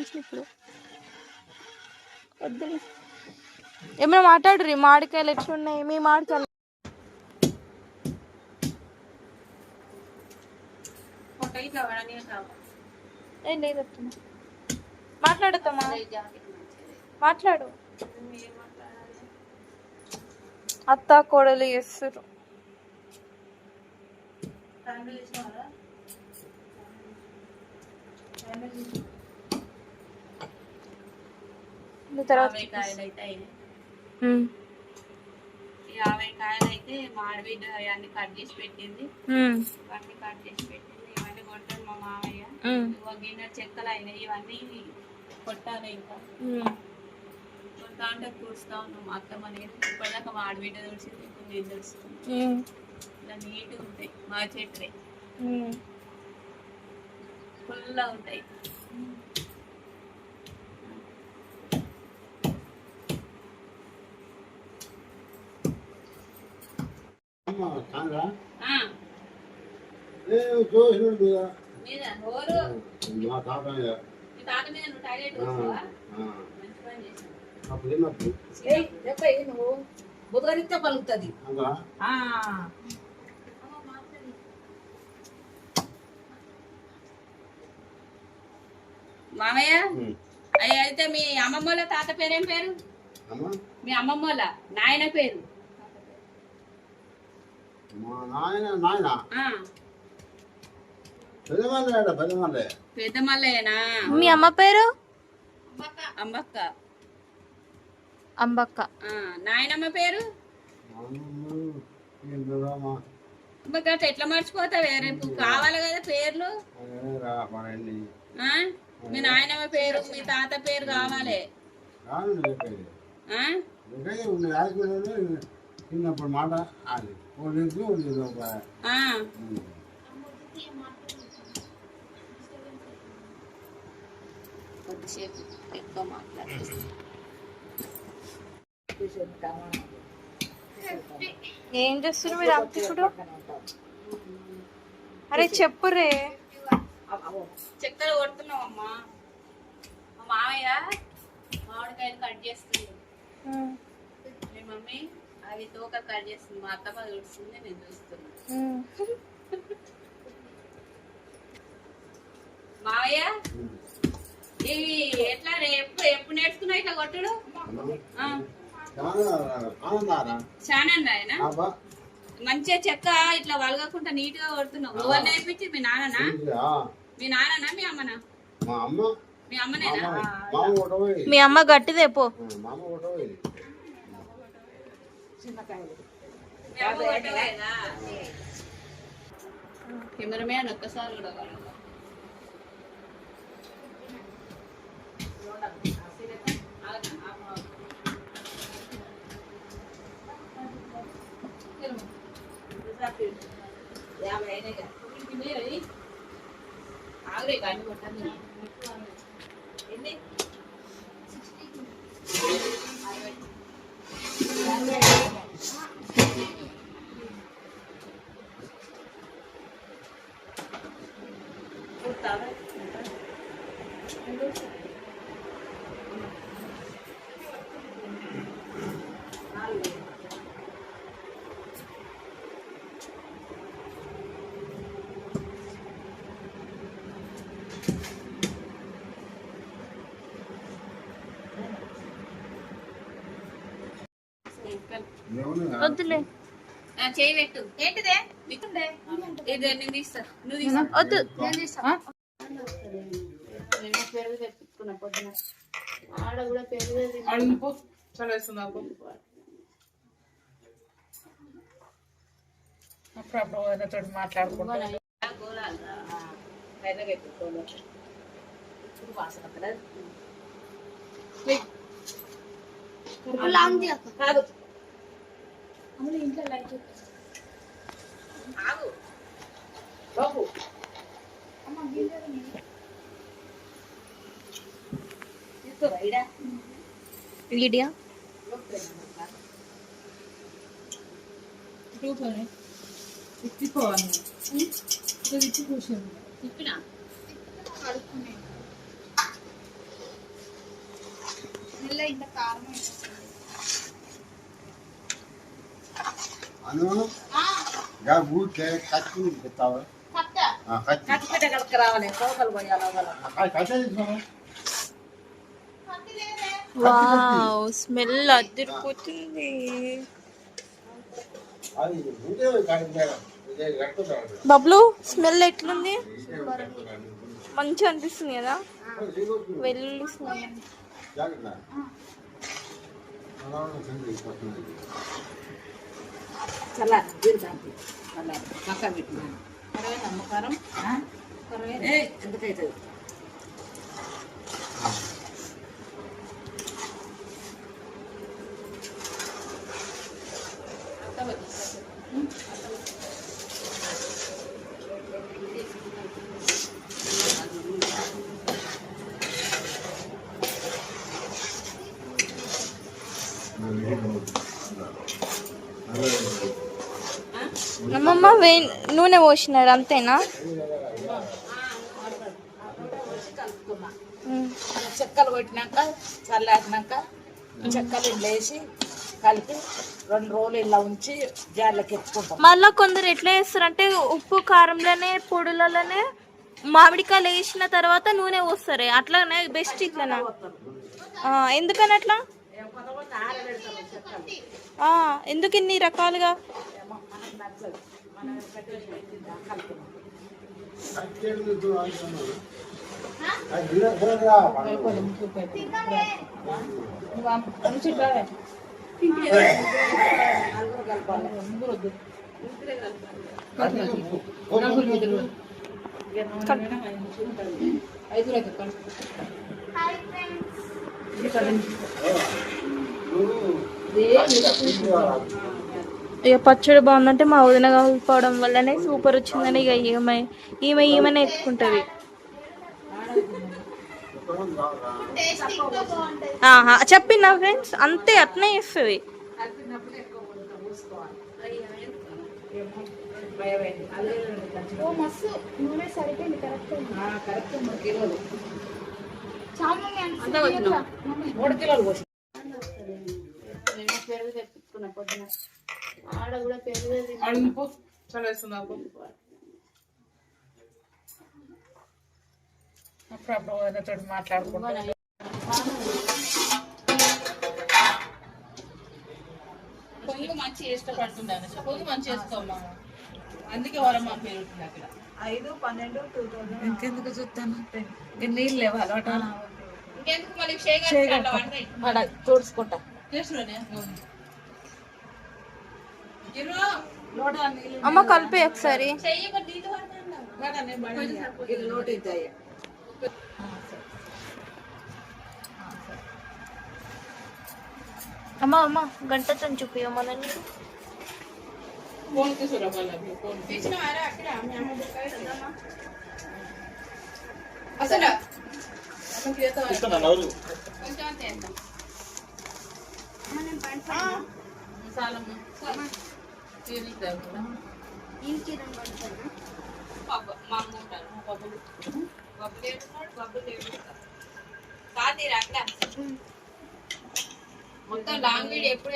తీసిన ఇప్పుడు వద్దులే. ఏమైనా మాట్లాడుర్రి? మామిడికాయలు ఎట్లున్నాయి? మీ మామిడికాయలు. మాట్లాడుతామా మాట్లాడు. అత్త కోడలు చేస్తారు తర్వాత యాభై కాయలు అయితే మాడబిడ్డ అవన్నీ కట్ చేసి పెట్టింది. ఇవన్నీ కట్ చేసి పెట్టింది. ఇవన్నీ కొట్టారు మా మామయ్య. ఇవ్వ గిన్నె చెక్కలు అయినాయి. ఇవన్నీ కొట్టాలి ఇంకా. కొడతా అంటే కూర్చుతా ఉన్నాం. మా అత్తమ్మ నేను. ఇప్పటిదాకా మాడబిడ్డ తుడిచింది ఇప్పుడు నేను తుడుస్తుంది ఇలా నీట్గా ఉంటాయి. మా చెట్లే. ఫుల్గా ఉంటాయి కాదా ఆ, చూసినాడు మీద మీద నోరు మా తాత మీద. నువ్వు బుధగరిస్తే పలుకుతుంది. మామయ్య. అయ్య అయితే మీ అమ్మమ్మల తాత పేరేం పేరు? అమ్మా? మీ అమ్మమ్మల నాయన పేరు? మా నాయన. మీ అమ్మ పేరు? అంబక్క. అంబక్క. ఆ, నాయనమ్మ పేరు? గట్ల ఎట్లా మర్చిపోతావే? రేపు కావాలి కదా పేర్లు? మీ నాయనమ్మ పేరు మీ తాత పేరు కావాలి. చిన్నప్పుడు మాట అది. పోలీసు ఉండేది ఒక. కొద్దిసేపు ఎక్కువ ఏం చేస్తున్నారు మీరు అంత ఇప్పుడు అరే చెప్పురే చక్కెర కొడుతున్నావు అమ్మా మా మామయ్య మామిడికాయలు కట్ చేస్తుంది. మీ మమ్మీ? అవి తోక కట్ చేస్తుంది. మా అత్తమ్మ చూస్తుంది నేను చూస్తున్నా. ఉమ్. మావయ్య. ఇవి ఎట్లా రే- ఎప్పుడు ఎప్పుడు నేర్చుకున్నావు ఇట్లా కొట్టుడు? ఆ, చాలా మంచిగా చెక్క ఇట్లా వలగకుండా నీట్గా కొడుతున్నావు ఎవరు నేర్పించి మీ నాన్ననా? మీ నాన్ననా మీ అమ్మనా? మా అమ్మ. మీ అమ్మనేనా? మీ అమ్మ గట్టిదే పో. చిన్నకాయలు కెమెరామ్యాన్ ఒక్కసారి కూడా యాభై అయినాయి కదా. కానీ కొట్టండి ఎన్ని అరవై. వద్దులే. ఆ, చేయి పెట్టు. ఏంటిదే? ఇది నేను తీస్తా. నువ్వు తీస్తా. వద్దు. నేను పెరుగు తెప్పించుకున్నా పొద్దున. ఆడ కూడా పెరుగు అప్పుడప్పుడు వదినతోటి మాట్లాడుకుంటా. పెరుగు పెట్టుకోవాలి ఇప్పుడు వాసన కదా కాదు ఆగు బాబు తీసుకో రైడా వీడియో కూర్చొని తిప్పిపోవాలి తిప్పి కూర్చొని తిప్పినా అను? గా ఊరికే కత్తి పెడతావా కత్తి. రావాలి. కోకలు పోయాలి వావ్ స్మెల్ అదిరిపోతుంది బబ్లు స్మెల్ ఎట్లుంది? మంచిగా అనిపిస్తుంది కదా? వెల్లుల్లి స్మెల్ జాగ్రత్త చల్ల పక్క పెట్టినాను కరవే నమ్మకారం కరవే ఎందుకైతుంది అమ్మమ్మ వే నూనె పోసినారు అంతేనా. చెక్కలు కొట్టినాక చల్లారినాక చెక్కలు ఇంట్లో వేసి కలిపి రెండు రోజులు ఇలా ఉంచి జార్లకి ఎత్తుకుంటాం మళ్ళా కొందరు ఎట్లా చేస్తారంటే ఉప్పు కారంలోనే పొడులలోనే మామిడికాయలు వేసిన తర్వాత నూనె పోస్తారు. అట్లానే బెస్ట్ ఇట్లనా? ఎందుకని అట్లా? ఎందుకు ఇన్ని రకాలుగా? ఏమో మనకు ఇక పచ్చడి బాగుందంటే మా వదిన కలిపవడం వల్లనే సూపర్ వచ్చిందని ఇక ఈమె ఈమె ఈమెనే ఎత్తుకుంటుంది ఆహా చెప్పిన ఫ్రెండ్స్? అంతే అట్నే చేస్తుంది. ఓ మస్తు. నూనె సరిపోయింది కరెక్ట్ కరెక్ట్ మూడు కిలోలు పోసి పెరుగు పొద్దున ఆడ కూడా పెరుగు అడుగు అప్పుడప్పుడు ఆయనతో మాట్లాడుకుంటా పొంగు మంచి ఇష్టపడుతున్నాను పొంగు మంచి వేసుకోమా అందుకే వరమ్మ పేరు అక్కడ. ఐదు పన్నెండు టూ థౌసండ్ ఇంకెందుకు చూస్తాను? నీళ్ళు లేవు అలవాటు. ఇంకెందుకు మళ్ళీ చూడుకుంటా అమ్మ కలిపి ఒకసారి. అమ్మ అమ్మ గంటతో చూపి మనని ఫోన్ తీసినవారా అక్కడ మీ అమ్మ అసలు కొంచెం అంతే వేద్దాం. పప్పు మా అమ్మ ఉంటారు మా పప్పులు పప్పులు ఏడున్నాడు అక్కడ మొత్తం లాంగ్ వీడియో ఎప్పుడు